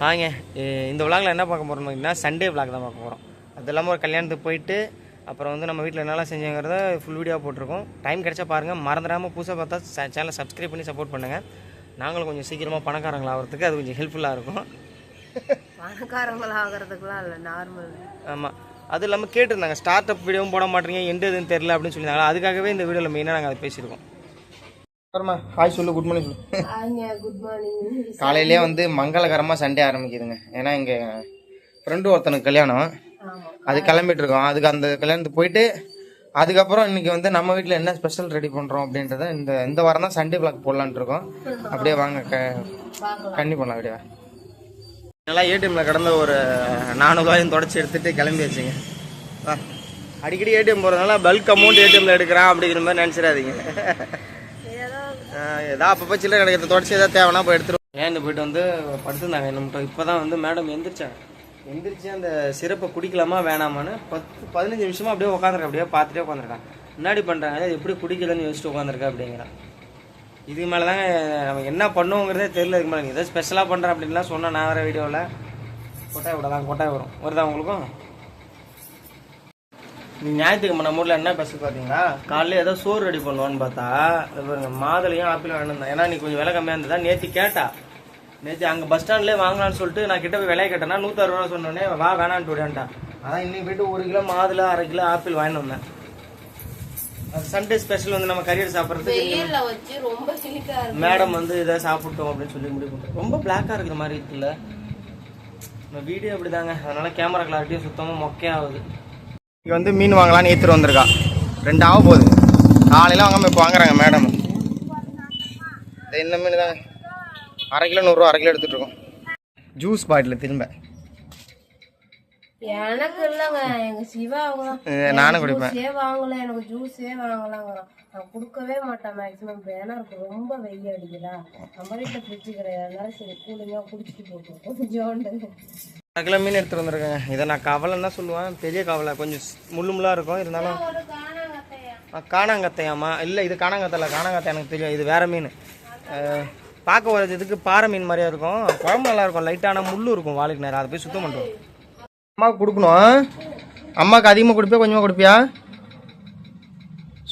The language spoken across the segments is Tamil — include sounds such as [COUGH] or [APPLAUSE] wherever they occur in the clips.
வாங்க. எ- இந்த விளாகில் என்ன பார்க்க போகிறோம் பார்த்தீங்கன்னா சண்டே விளாக் தான் பார்க்க போகிறோம் அது இல்லாமல் ஒரு கல்யாணத்துக்கு போயிட்டு அப்புறம் வந்து நம்ம வீட்டில் என்னெல்லாம் செஞ்சோங்கிறத ஃபுல் வீடியோ போட்டிருக்கோம். டைம் கிடைச்சா பாருங்கள் மறந்துடாமல் புதுசாக பார்த்தா சேனலை சப்ஸ்கிரைப் பண்ணி சப்போர்ட் பண்ணுங்கள் நாங்களும் கொஞ்சம் சீக்கிரமாக பணக்காரங்களா ஆகிறதுக்கு அது கொஞ்சம் ஹெல்ப்ஃபுல்லாக இருக்கும். பணக்காரங்களா ஆகிறதுக்குலாம் இல்லை நார்மல் ஆமாம் அது இல்லாமல் கேட்டிருந்தாங்க ஸ்டார்ட் அப் வீடியோவும் போட மாட்டீங்க எந்த இதுன்னு தெரில அப்படின்னு சொல்லியிருந்தாங்க அதுக்காகவே இந்த வீடியோவில் மெயினாக நாங்கள் அதை பேசியிருக்கோம். அப்புறமா ஹாய் சொல்லு குட் மார்னிங் சொல்லு. குட் மார்னிங் காலையிலேயே வந்து மங்களகரமாக சண்டே ஆரம்பிக்குதுங்க. ஏன்னா இங்கே ஃப்ரெண்டு ஒருத்தனுக்கு கல்யாணம். அது கிளம்பிட்டு இருக்கோம் அதுக்கு அந்த கல்யாணத்துக்கு போயிட்டு அதுக்கப்புறம் இன்னைக்கு வந்து நம்ம வீட்டில் என்ன ஸ்பெஷல் ரெடி பண்ணுறோம் அப்படின்றத இந்த இந்த வாரம் தான் சண்டே பிளாக் போடலான்ட்டு இருக்கோம் அப்படியே வாங்க க கண்ணி பண்ணலாம் அப்படியே நல்லா ஏடிஎம்ல கடந்த ஒரு நானூறுவாயும் தொடச்சி எடுத்துட்டு கிளம்பி வச்சுங்க. அடிக்கடி ஏடிஎம் போகிறதுனால பல்க் அமௌண்ட் ஏடிஎம்ல எடுக்கிறான் அப்படிங்கிற மாதிரி நினச்சிடாதீங்க. [LAUGHS] ஏதோ அப்பப்போ சில்லறை கிடைக்கிறது தொடச்சி ஏதாவது தேவைன்னா போய் எடுத்துருவோம் ஏன் போயிட்டு வந்து படுத்துருந்தாங்க என்ன இப்போ தான் வந்து மேடம் எந்திரிச்சாங்க. எந்திரிச்சு அந்த சிறப்பை குடிக்கலாமா வேணாமான்னு பத்து பதினஞ்சு நிமிஷமா அப்படியே உட்காந்துருக்கேன் அப்படியே பார்த்துட்டே உட்காந்துருக்கான் முன்னாடி பண்ணுறாங்க எப்படி குடிக்கலன்னு யோசிச்சு உட்காந்துருக்கா அப்படிங்கிறான். இதுக்கு மேலே தாங்க நம்ம என்ன பண்ணுவோங்கிறதே தெரியல. இதுக்கு மேலே ஏதோ ஸ்பெஷலாக பண்ணுறேன் அப்படின்லாம் சொன்னேன் நான் வேறு வீடியோவில் கொட்டாய் விடலாம் கொட்டாய் வரும் வருதா உங்களுக்கும் நீ ஞாயிற்றுக்கிழமை நம்ம ஊரில் என்ன பேச பார்த்தீங்களா? காலையில் ஏதோ சோறு ரெடி பண்ணுவான்னு பார்த்தா இது பாருங்க மாதுளையும் ஆப்பிளும் வேணும் ஏன்னா நீ கொஞ்சம் விலை கம்மியாக இருந்ததா? நேற்று கேட்டா. நேற்று அங்கே பஸ் ஸ்டாண்ட்லேயே வாங்கலாம்னு சொல்லிட்டு நான் கிட்ட போய் விலையை கேட்டேன்னா நூற்றறுபது ரூபா சொன்னோடனே வா வேணான்ட்டு விடான்ட்டா அதான் இன்னைக்கு போயிட்டு ஒரு கிலோ மாதுளை அரை கிலோ ஆப்பிள் வாங்கிட்டு வந்தேன். சண்டே ஸ்பெஷல் வந்து நம்ம கறியர் சாப்பிட்றதுக்கு மேடம் வந்து இதை சாப்பிட்டோம் அப்படின்னு சொல்லி முடிவு ரொம்ப பிளாக்காக இருக்கிற மாதிரி இருக்குல்ல. நம்ம வீடியோ அப்படிதாங்க அதனால கேமரா கிளாரிட்டியும் சுத்தமாக மொக்கையாகுது. இங்கே வந்து மீன் வாங்கலாம்னு ஏற்றுட்டு வந்திருக்கா. ரெண்டு ஆக போகுது. காலையில் வாங்காமல் இப்போ வாங்குறாங்க மேடம் இந்த மீன் தாங்க அரை கிலோ நூறுரூவா அரை கிலோ எடுத்துகிட்ருக்கோம் ஜூஸ் பாட்டில் திரும்ப. எனக்கு இல்லைங்க எங்க சிவா அவங்க நானும் குடிப்பேன். ஜூஸே வாங்கல எனக்கு ஜூஸே வாங்கலாங்கிறான் நான் கொடுக்கவே மாட்டேன் மேக்ஸிமம் ஏன்னா எனக்கு ரொம்ப வெயில் அடிக்குதா? நம்ம வீட்டில் ஃப்ரிட்ஜ் கிடையாது. அதனால சரி கூலிங்காக குடிச்சிட்டு போட்டோம் கொஞ்சோண்டு அரை கிலோ மீன் எடுத்துகிட்டு வந்திருக்கேங்க. இதை நான் கவலைன்னு தான் சொல்லுவேன். பெரிய கவலை. கொஞ்சம் முள்ளு முள்ளாக இருக்கும். இருந்தாலும் காணாங்கத்தையாம்மா? இல்லை இது காணாங்கத்தை காணாங்கத்தை எனக்கு தெரியும். இது வேற மீன். பார்க்க ஒரு இதுக்கு பாறை மீன் மாதிரியா இருக்கும். குழம்பு நல்லா இருக்கும். லைட்டான முள்ளு இருக்கும். வாழைக்கு நேரம் அதை போய் சுத்தம் பண்ணுறோம் அம்மாவுக்கு கொடுக்கணும் அம்மாவுக்கு அதிகமாக கொடுப்பியா கொஞ்சமாக கொடுப்பியா?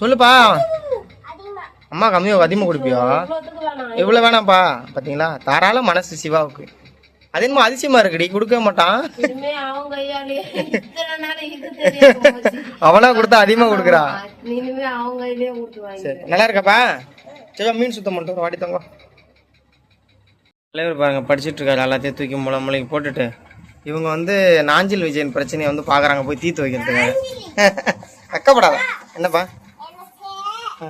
சொல்லுப்பா. அம்மா கம்மியாக அதிகமாக கொடுப்பியா? இவ்வளோ வேணாம்ப்பா பார்த்தீங்களா தாராள மனசு சிவாவுக்கு. அது என்னமோ அதிசயமாக இருக்குடி கொடுக்கவே மாட்டான். அவனா கொடுத்தா அதிகமாக கொடுக்குறா? சரி நல்லா இருக்காப்பா. சரி மீன் சுத்தம் பண்ணிட்டு ஒரு வாடி தங்க. தலைவர் பாருங்க படிச்சுட்டு இருக்காரு எல்லாத்தையும் தூக்கி முளை முளைக்கு போட்டுட்டு. இவங்க வந்து நாஞ்சில் விஜயன் பிரச்சனையை வந்து பார்க்குறாங்க போய் தீர்த்து வைக்கிறதுக்காக. [LAUGHS] அக்கப்படாத என்னப்பா? ஆ.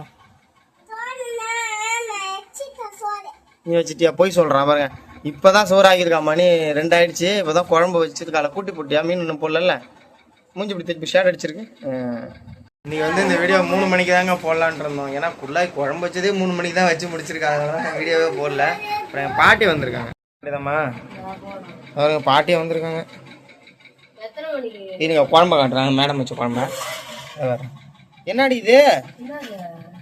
நீ வச்சிட்டியா? போய் சொல்கிறான் பாருங்க. இப்போதான் சோறு ஆகியிருக்கா மணி ரெண்டாயிடுச்சு. இப்போதான் குழம்பு வச்சிருக்கால கூட்டி போட்டியா? மீன் இன்னும் போடல மூஞ்சி இப்படி திருப்பி ஷேட் அடிச்சிருக்கு. இன்னைக்கு வந்து இந்த வீடியோ மூணு மணிக்கு தாங்க போடலான் இருந்தோம். ஏன்னா குள்ளாய் குழம்பு வச்சதே மூணு மணிக்கு தான் வச்சு முடிச்சிருக்காங்க. அதனால வீடியோவே போடல. அப்புறம் என் பாட்டி வந்திருக்காங்க. அப்படிதாம்மா அவருங்க பாட்டி வந்திருக்காங்க. இருங்க குழம்பு காட்டுறாங்க மேடம் வச்ச குழம்ப. என்னடி இது?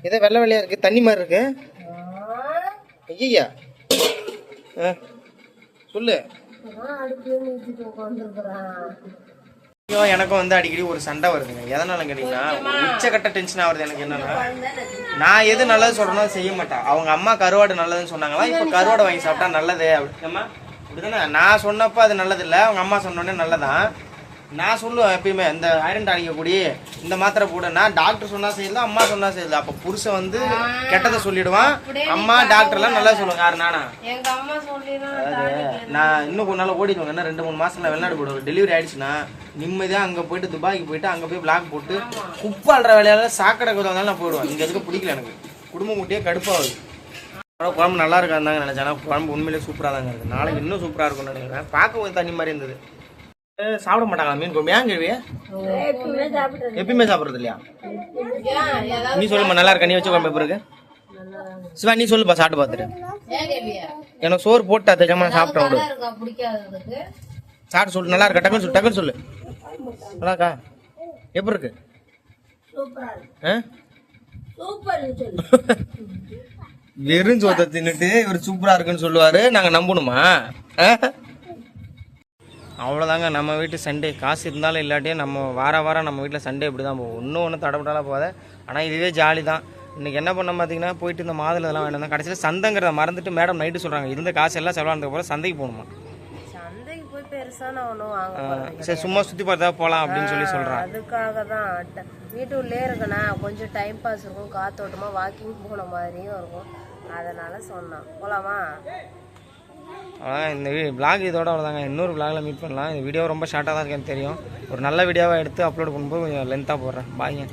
இதே வெள்ளை வெள்ளையா இருக்கு. தண்ணி மாதிரி இருக்கு. ஐயா சொல்லு. எனக்கும் வந்து அடிக்கடி ஒரு சண்டை வருதுங்க. எதனால கேட்டீங்கன்னா உச்சக்கட்ட டென்ஷன் ஆகுறது எனக்கு என்னன்னா நான் எது நல்லது சொல்றேனோ செய்ய மாட்டேன். அவங்க அம்மா கருவாடு நல்லதுன்னு சொன்னாங்களா? இப்போ கருவாடு வாங்கி சாப்பிட்டா நல்லது அப்படிமா நான் சொன்னப்போ அது நல்லது இல்லை அவங்க அம்மா சொன்னோடனே நல்லதான். நான் சொல்லுவேன் எப்பயுமே இந்த ஐரன் அடிக்கக்கூடிய இந்த மாத்திரை போட. நான் டாக்டர் சொன்னா செய்யல அம்மா சொன்னா செய்யல அப்ப புருஷன் வந்து கெட்டதை சொல்லிடுவான். அம்மா டாக்டர்லாம் நல்லா சொல்லுவாங்க. யாரு நானா? நான் இன்னும் கொஞ்ச நாள் ஓடிடுவாங்க என்ன ரெண்டு மூணு மாசத்துல வெளிநாடு போடுவேன் டெலிவரி ஆயிடுச்சுன்னா நிம்மதியா அங்க போயிட்டு துபாய்க்கு போயிட்டு அங்க போய் பிளாக் போட்டு குப்பாடுற வேலையால சாக்கடை வந்தாலும் நான் போயிடுவேன். இங்க எதுக்கு பிடிக்கல எனக்கு. குடும்பம் முட்டியே கடுப்பாகுது. குழம்பு நல்லா இருக்கான்னு தாங்க நினைச்சேன். குழம்பு உண்மையிலே சூப்பரா தாங்க இருக்கு. நாளைக்கு இன்னும் சூப்பரா இருக்கும்னு நினைக்கிறேன். பார்க்க கொஞ்சம் தண்ணி மாதிரி இருந்தது. சாப்பிட மாட்டாங்களா மீன் குழம்பு? ஏன் கேள்வி எப்பயுமே சாப்பிடுறது இல்லையா? நீ சொல்லுமா நல்லா இருக்கா? நீ வச்சு குழம்பு எப்படி இருக்கு? சிவா நீ சொல்லுப்பா சாப்பிட்டு பார்த்துட்டு. எனக்கு சோறு போட்டு தெரியாம நான் சாப்பிட்டேன் விடு. சாப்பிட்டு சொல்லு நல்லா இருக்கா? டக்குன்னு சொல்லு டக்குன்னு சொல்லு. நல்லா இருக்கா? எப்படி இருக்கு? ஆ? வெறும் சோத்தை தின்னுட்டு இவர் சூப்பரா இருக்குன்னு சொல்லுவாரு. நாங்க நம்பணுமா? அவ்வளோதாங்க நம்ம வீட்டு சண்டே. காசு இருந்தாலும் இல்லாட்டியும் நம்ம வார வாரம் நம்ம வீட்டில் சண்டே இப்படி தான் போகும். இன்னும் ஒன்றும் தடப்பட்டாலாம் போகாத. ஆனால் இதுவே ஜாலி தான் இன்றைக்கி என்ன பண்ணோம் பார்த்தீங்கன்னா போயிட்டு இந்த மாதுளை இதெல்லாம் வேணும் கடைசியில் சந்தைங்கிறத மறந்துட்டு மேடம் நைட்டு சொல்கிறாங்க இருந்த காசு எல்லாம் செலவானதுக்கப்புறம் சந்தைக்கு போகணுமா? ஒன்றும் சரி சும்மா சுற்றி பார்த்தா போகலாம் அப்படின்னு சொல்லி சொல்கிறான் அதுக்காக தான் வீட்டுக்குள்ளே இருக்கனா கொஞ்சம் டைம் பாஸ் இருக்கும். காத்தோட்டமா வாக்கிங் போன மாதிரியும் இருக்கும். அதனால சொன்னான். போலாமா? அவ்வளோதான் இந்த vlog இதோட அவ்வளோதாங்க இன்னொரு vlogல மீட் பண்ணலாம். இந்த வீடியோ ரொம்ப ஷார்ட்டாக தான் இருக்குன்னு தெரியும். ஒரு நல்ல வீடியோவாக எடுத்து அப்லோட் பண்ணும்போது கொஞ்சம் லென்த்தாக போடுறேன். பாய்ங்க